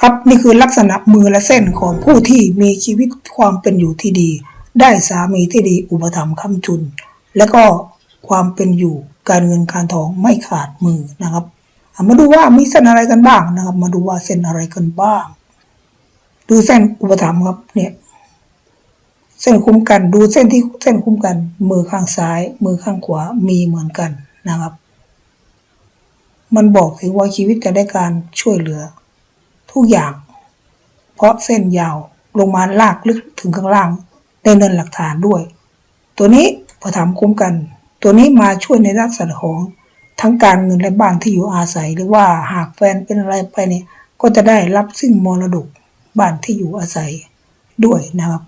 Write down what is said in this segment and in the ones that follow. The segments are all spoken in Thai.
ครับนี่คือลักษณะมือและเส้นของผู้ที่มีชีวิตความเป็นอยู่ที่ดี ได้สามีที่ดีอุปถัมภ์ค้ำจุน และก็ความเป็นอยู่การเงินการทองไม่ขาดมือนะครับมาดูว่ามีเส้นอะไรกันบ้างนะครับ มาดูว่าเส้นอะไรกันบ้าง ดูเส้นอุปถัมภ์ครับเนี่ย เส้นคุ้มกันดูเส้นที่เส้นคุ้มกัน มือข้างซ้าย มือข้างขวามีเหมือนกันนะครับ มันบอกถึงว่าชีวิตจะได้การช่วยเหลือ ทุกอย่าง เพราะเส้นยาวลงมาลากลึกถึงข้างล่างในเนินหลักฐานด้วย ตัวนี้พอถามคุ้มกัน ตัวนี้มาช่วยในลักษณะของทั้งการเงินและบ้านที่อยู่อาศัย หรือว่าหากแฟนเป็นอะไรไปเนี่ยก็จะได้รับซึ่งมรดกบ้านที่อยู่อาศัยด้วยนะครับ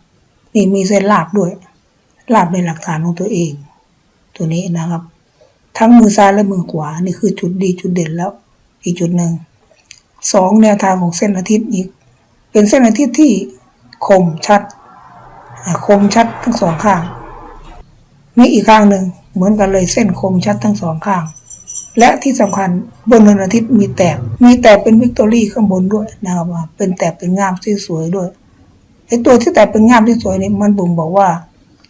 นี่มีเส้นลาบด้วย ลาบในหลักฐานของตัวเอง ตัวนี้นะครับ ทั้งมือซ้ายและมือขวานี่คือจุดดีจุดเด่นแล้ว อีกจุดหนึ่ง สองแนวทางของเส้นอาทิตย์อีก เป็นเส้นอาทิตย์ที่คมชัด คมชัดทั้งสองข้างมีอีกข้างหนึ่งเหมือนกันเลยเส้นคมชัดทั้งสองข้าง และที่สำคัญบนเนินอาทิตย์มีแตกมีแตกเป็นวิกตอรี่ข้างบนด้วยนะครับเป็นแตกเป็นงามที่สวยด้วยไอตัวที่แตกเป็นงามที่สวยนี่มันบ่งบอกว่า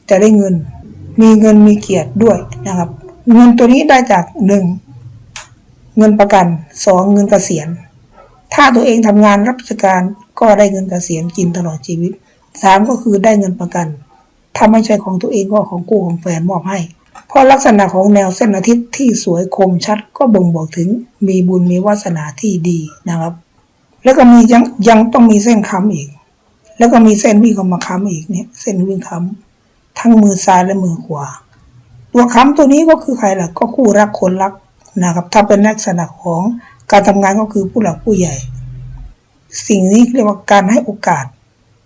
จะได้เงิน มีเงินมีเกียรติด้วยนะครับ เงินตัวนี้ได้จากหนึ่งเงินประกันสองเงินเกษียณ ถ้าตัวเองทำงานรับราชการก็ได้เงินเกษียณกินตลอดชีวิตสามก็คือได้เงินประกัน ถ้าไม่ใช่ของตัวเองก็ของกู้ของแฟนมอบให้ เพราะลักษณะของแนวเส้นอาทิตย์ที่สวยคมชัดก็บ่งบอกถึง มีบุญมีวาสนาที่ดีนะครับ แล้วก็มียังยังต้องมีเส้นค้ำอีก แล้วก็มีเส้นวิ่งเข้ามาค้ำอีกเนี่ยเส้นวิ่งค้ำทั้งมือซ้ายและมือขวาตัวค้ำตัวนี้ก็คือใครล่ะก็คู่รักคนรักนะครับ ถ้าเป็นลักษณะของ การทำงานก็คือผู้หลักผู้ใหญ่ สิ่งนี้เรียกว่าการให้โอกาส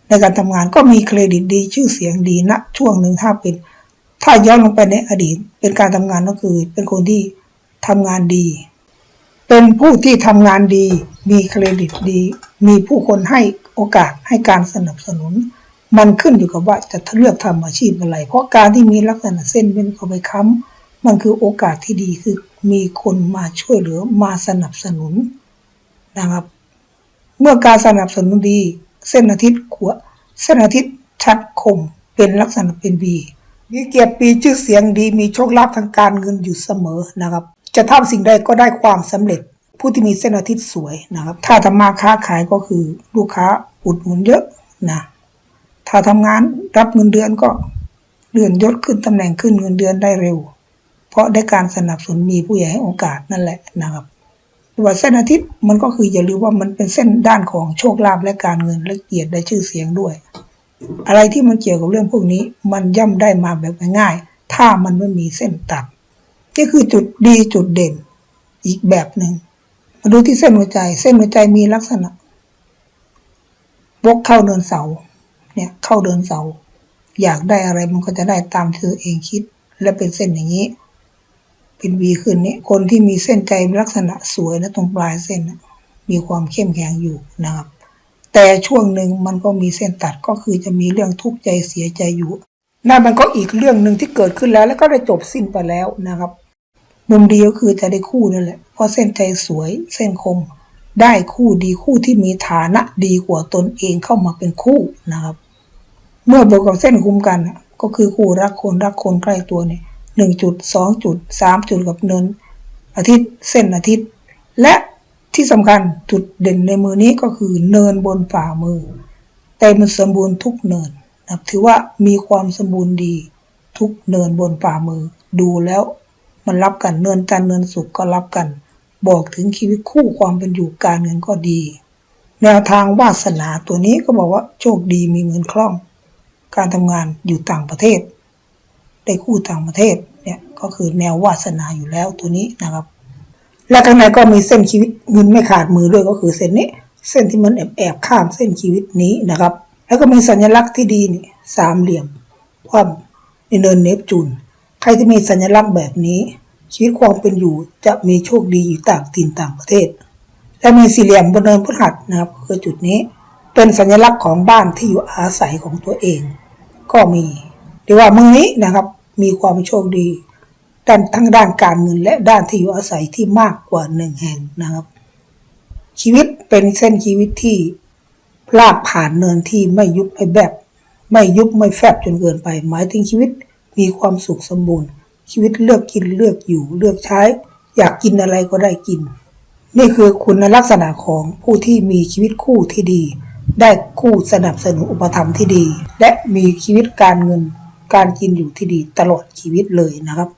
ในการทำงานก็มีเครดิตดี ชื่อเสียงดีณช่วงหนึ่งถ้าเป็น ถ้าย้อนลงไปในอดีต เป็นการทำงานก็คือ เป็นคนที่ทำงานดี เป็นผู้ที่ทำงานดี มีเครดิตดี มีผู้คนให้โอกาสให้การสนับสนุน มันขึ้นอยู่กับว่าจะเลือกทำอาชีพอะไร เพราะการที่มีลักษณะเส้นเป็นเข้าไปค้ำมันคือโอกาสที่ดีคือ มีคนมาช่วยเหลือมาสนับสนุนนะครับ เมื่อการสนับสนุนดี เส้นอาทิตย์ขวเส้นอาทิตย์ชัดคมเป็นลักษณะเป็นบีมีเกียรติปีชื่อเสียงดีมีโชคลาภทางการเงินอยู่เสมอนะครับ จะทำสิ่งใดก็ได้ความสำเร็จ ผู้ที่มีเส้นอาทิตย์สวยนะครับ ถ้าทำมาค้าขายก็คือลูกค้าอุดหนุนเยอะนะถ้าทำงานรับเงินเดือนก็เลื่อนยศขึ้นตำแหน่งขึ้นเงินเดือนได้เร็ว เพราะได้การสนับสนุนมีผู้ใหญ่ให้โอกาสนั่นแหละนะครับว่าเส้นอาทิตย์มันก็คืออย่าลืมว่ามันเป็นเส้นด้านของโชคลาภและการเงินและเกียรติและชื่อเสียงด้วย อะไรที่มันเกี่ยวกับเรื่องพวกนี้ มันย่อมได้มาแบบง่ายๆถ้ามันไม่มีเส้นตัดนี่คือจุดดีจุดเด่น อีกแบบหนึ่งมาดูที่เส้นหัวใจ เส้นหัวใจมีลักษณะวกเข้าเดินเสา เนี่ย เข้าเดินเสา อยากได้อะไรมันก็จะได้ตามที่เองคิด และเป็นเส้นอย่างนี้ เป็นวีขึ้นนี้คนที่มีเส้นใจลักษณะสวยนะตรงปลายเส้นมีความเข้มแข็งอยู่นะครับ แต่ช่วงหนึ่งมันก็มีเส้นตัดก็คือจะมีเรื่องทุกข์ใจเสียใจอยู่นั่นมันก็อีกเรื่องหนึ่งที่เกิดขึ้นแล้ว แล้วก็ได้จบสิ้นไปแล้วนะครับ มุมดีก็คือจะได้คู่นั่นแหละเพราะเส้นใจสวยเส้นคม ได้คู่ดีคู่ที่มีฐานะดีกว่าตนเองเข้ามาเป็นคู่นะครับ เมื่อบวกกับเส้นคุ้มกันก็คือคู่รักคนรักคนใกล้ตัวเนี่ย หนึ่งจุดสองจุดสามจุดกับเนินอาทิตย์เส้นอาทิตย์ และที่สำคัญจุดเด่นในมือนี้ก็คือเนินบนฝ่ามือแต่มันสมบูรณ์ทุกเนินนะถือว่ามีความสมบูรณ์ดี ทุกเนินบนฝ่ามือ ดูแล้วมันรับกันเนินจันเนินสุขก็รับกัน บอกถึงชีวิตคู่ความเป็นอยู่การเงินก็ดี แนวทางวาสนาตัวนี้ก็บอกว่าโชคดีมีเงินคล่อง การทำงานอยู่ต่างประเทศ ได้คู่ต่างประเทศเนี่ยก็คือแนววาสนาอยู่แล้วตัวนี้นะครับ และข้างในก็มีเส้นชีวิตเงินไม่ขาดมือด้วยก็คือเส้นนี้ เส้นที่มันแอบแอบข้ามเส้นชีวิตนี้นะครับ แล้วก็มีสัญลักษณ์ที่ดีนี่สามเหลี่ยมคว่ำในเนินเนปจูนใครที่มีสัญลักษณ์แบบนี้ ชีวิตความเป็นอยู่จะมีโชคดีอยู่ต่างถิ่นต่างประเทศ และมีสี่เหลี่ยมบนเนินพฤหัสนะครับคือจุดนี้ เป็นสัญลักษณ์ของบ้านที่อยู่อาศัยของตัวเอง ก็มี รียกว่ามือนี้นะครับ มีความโชคดีด้านทั้งด้านการเงินและด้านที่อยู่อาศัยที่มากกว่าหนึ่งแห่งนะครับ ชีวิตเป็นเส้นชีวิตที่ลากผ่านเนินที่ไม่ยุบไม่แบบ ไม่ยุบไม่แฟบจนเกินไป หมายถึงชีวิตมีความสุขสมบูรณ์ ชีวิตเลือกกินเลือกอยู่เลือกใช้ อยากกินอะไรก็ได้กิน นี่คือคุณลักษณะของผู้ที่มีชีวิตคู่ที่ดี ได้คู่สนับสนุนอุปถัมภ์ที่ดี และมีชีวิตการเงิน การกินอยู่ที่ดีตลอดชีวิตเลยนะครับ